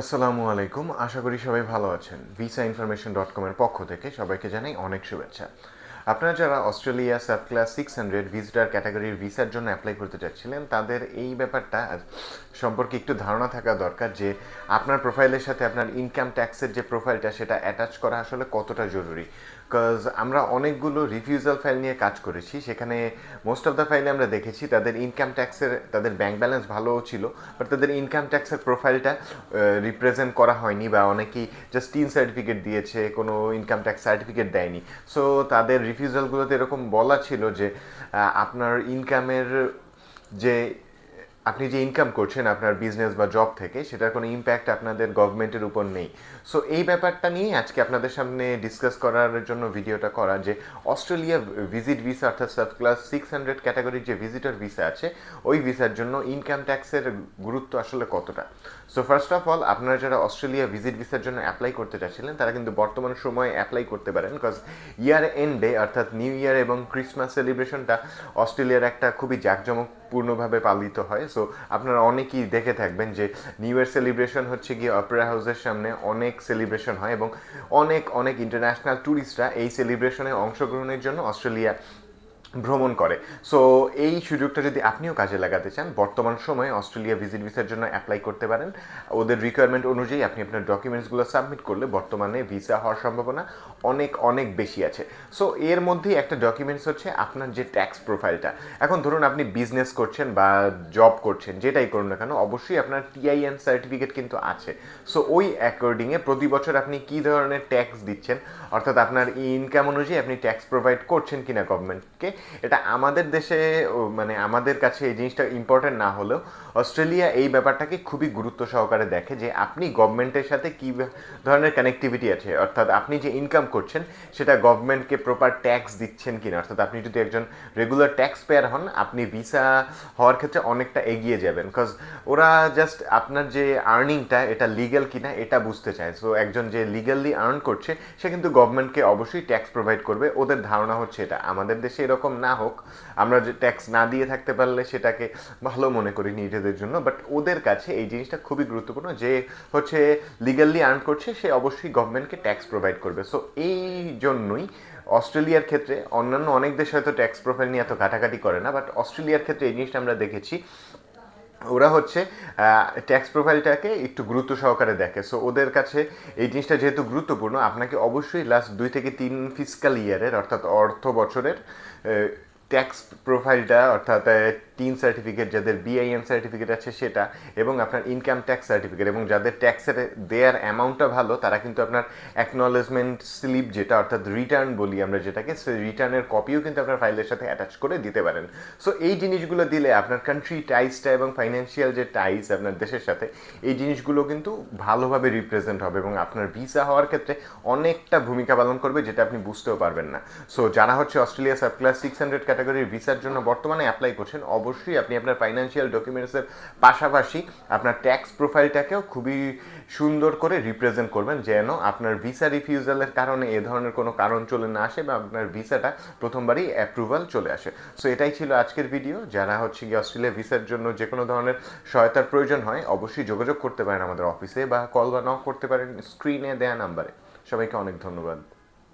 আসসালামু আলাইকুম। আশা করি সবাই ভালো আছেন। ভিসা ইনফরমেশন ডট কমের পক্ষ থেকে সবাইকে জানাই অনেক শুভেচ্ছা। আপনারা যারা Australia subclass six hundred visitor ক্যাটাগরির ভিসার জন্য অ্যাপ্লাই করতে চাচ্ছিলেন, তাদের এই ব্যাপারটা সম্পর্কে একটু ধারণা থাকা দরকার যে আপনার প্রোফাইলের সাথে আপনার ইনকাম ট্যাক্সের যে প্রোফাইলটা সেটা অ্যাটাচ করা আসলে কতটা জরুরি। বিকজ আমরা অনেকগুলো রিফিউজাল ফাইল নিয়ে কাজ করেছি। সেখানে মোস্ট অফ দ্য ফাইলে আমরা দেখেছি তাদের ইনকাম ট্যাক্সের তাদের ব্যাংক ব্যালেন্স ভালোও ছিল বাট তাদের ইনকাম ট্যাক্সের প্রোফাইলটা রিপ্রেজেন্ট করা হয়নি বা অনেকেই জাস্ট টিন সার্টিফিকেট দিয়েছে, কোনো ইনকাম ট্যাক্স সার্টিফিকেট দেয়নি। সো তাদের রিফিউজালগুলোতে এরকম বলা ছিল যে আপনার ইনকামের যে আপনি যে ইনকাম করছেন আপনার বিজনেস বা জব থেকে, সেটার কোনো ইম্প্যাক্ট আপনাদের গভর্নমেন্টের উপর নেই। সো এই ব্যাপারটা নিয়ে আজকে আপনাদের সামনে ডিসকাস করার জন্য ভিডিওটা করা যে অস্ট্রেলিয়া ভিজিট ভিসা অর্থাৎ সাব ক্লাস সিক্স হান্ড্রেড ক্যাটাগরির যে ভিজিটর ভিসা আছে, ওই ভিসার জন্য ইনকাম ট্যাক্সের গুরুত্ব আসলে কতটা? সো ফার্স্ট অফ অল আপনারা যারা অস্ট্রেলিয়া ভিজিট ভিসার জন্য অ্যাপ্লাই করতে চাচ্ছিলেন তারা কিন্তু বর্তমান সময়ে অ্যাপ্লাই করতে পারেন বিকজ ইয়ার এন্ডে অর্থাৎ নিউ ইয়ার এবং ক্রিসমাস সেলিব্রেশনটা অস্ট্রেলিয়ার একটা খুবই জাঁকজমকপূর্ণভাবে পালিত হয়। সো আপনারা অনেকেই দেখে থাকবেন যে নিউ ইয়ার সেলিব্রেশন হচ্ছে গিয়ে অপেরা হাউসের সামনে অনেক সেলিব্রেশন হয় এবং অনেক অনেক ইন্টারন্যাশনাল ট্যুরিস্টরা এই সেলিব্রেশনে অংশগ্রহণের জন্য অস্ট্রেলিয়া ভ্রমণ করে। সো এই সুযোগটা যদি আপনিও কাজে লাগাতে চান, বর্তমান সময়ে অস্ট্রেলিয়া ভিজিট ভিসার জন্য অ্যাপ্লাই করতে পারেন। ওদের রিকোয়ারমেন্ট অনুযায়ী আপনি আপনার ডকুমেন্টসগুলো সাবমিট করলে বর্তমানে ভিসা হওয়ার সম্ভাবনা অনেক অনেক বেশি আছে। সো এর মধ্যেই একটা ডকুমেন্টস হচ্ছে আপনার যে ট্যাক্স প্রোফাইলটা এখন ধরুন আপনি বিজনেস করছেন বা জব করছেন, যেটাই করুন না কেন, অবশ্যই আপনার টিআইএন সার্টিফিকেট কিন্তু আছে। সো ওই অ্যাকর্ডিংয়ে প্রতি বছর আপনি কী ধরনের ট্যাক্স দিচ্ছেন? অর্থাৎ আপনার ইনকাম অনুযায়ী আপনি ট্যাক্স প্রোভাইড করছেন কিনা গভর্নমেন্টকে এটা আমাদের দেশে মানে আমাদের কাছে এই জিনিসটা ইম্পর্টেন্ট না হলেও অস্ট্রেলিয়া এই ব্যাপারটাকে খুবই গুরুত্ব সহকারে দেখে যে আপনি গভর্নমেন্টের সাথে কী ধরনের কানেক্টিভিটি আছে। অর্থাৎ আপনি যে ইনকাম করছেন, সেটা গভর্নমেন্টকে প্রপার ট্যাক্স দিচ্ছেন কিনা। অর্থাৎ আপনি যদি একজন রেগুলার ট্যাক্স পেয়ার হন, আপনি ভিসা হওয়ার ক্ষেত্রে অনেকটা এগিয়ে যাবেন। বিকজ ওরা জাস্ট আপনার যে আর্নিংটা এটা লিগ্যাল কিনা, এটা বুঝতে চায়। সো একজন যে লিগালি আর্ন করছে, সে কিন্তু গভর্নমেন্টকে অবশ্যই ট্যাক্স প্রোভাইড করবে। ওদের ধারণা হচ্ছে এটা। আমাদের দেশে এরকম না হোক, আমরা যে ট্যাক্স না দিয়ে থাকতে পারলে সেটাকে ভালো মনে করি নিজেদের জন্য বাট ওদের কাছে এই জিনিসটা খুবই গুরুত্বপূর্ণ যে হচ্ছে লিগালি আর্ন করছে, সে অবশ্যই গভর্নমেন্টকে ট্যাক্স প্রোভাইড করবে। সো এই জন্যই অস্ট্রেলিয়ার ক্ষেত্রে, অন্যান্য অনেক দেশ হয়তো ট্যাক্স প্রোফাইল নিয়ে এত ঘাটাঘাটি করে না বাট অস্ট্রেলিয়ার ক্ষেত্রে এই জিনিসটা আমরা দেখেছি ওরা হচ্ছে ট্যাক্স প্রোফাইলটাকে একটু গুরুত্ব সহকারে দেখে। সো ওদের কাছে এই জিনিসটা যেহেতু গুরুত্বপূর্ণ, আপনাকে অবশ্যই লাস্ট দুই থেকে তিন ফিজিক্যাল ইয়ারের অর্থাৎ অর্থ বছরের ট্যাক্স প্রোফাইলটা অর্থাৎ টিন সার্টিফিকেট যাদের বিআইএন সার্টিফিকেট আছে সেটা, এবং আপনার ইনকাম ট্যাক্স সার্টিফিকেট এবং যাদের ট্যাক্সের দেয়ার অ্যামাউন্টটা ভালো, তারা কিন্তু আপনার অ্যাকনলেজমেন্ট স্লিপ যেটা, অর্থাৎ রিটার্ন বলি আমরা যেটাকে, সেই রিটার্নের কপিও কিন্তু আপনার ফাইলের সাথে অ্যাটাচ করে দিতে পারেন। সো এই জিনিসগুলো দিলে আপনার কান্ট্রি টাইসটা এবং ফাইন্যান্সিয়াল যে টাইস আপনার দেশের সাথে, এই জিনিসগুলো কিন্তু ভালোভাবে রিপ্রেজেন্ট হবে, এবং আপনার ভিসা হওয়ার ক্ষেত্রে অনেকটা ভূমিকা পালন করবে, যেটা আপনি বুঝতেও পারবেন না। সো যারা হচ্ছে Australia subclass six hundred ক্যাটাগরির ভিসার জন্য বর্তমানে অ্যাপ্লাই করছেন অবশ্যই আপনি আপনার ফাইন্যান্সিয়াল ডকুমেন্টসের পাশাপাশি আপনার ট্যাক্স প্রোফাইলটাকেও খুবই সুন্দর করে রিপ্রেজেন্ট করবেন যেন আপনার ভিসা রিফিউজালের কারণে এ ধরনের কোনো কারণ চলে না আসে বা আপনার ভিসাটা প্রথমবারই অ্যাপ্রুভাল চলে আসে। সো এটাই ছিল আজকের ভিডিও যারা হচ্ছে গিয়ে অস্ট্রেলিয়া ভিসার জন্য যে কোনো ধরনের সহায়তার প্রয়োজন হয়, অবশ্যই যোগাযোগ করতে পারেন আমাদের অফিসে বা কল বা নক করতে পারেন স্ক্রিনে দেয়া নাম্বারে সবাইকে অনেক ধন্যবাদ।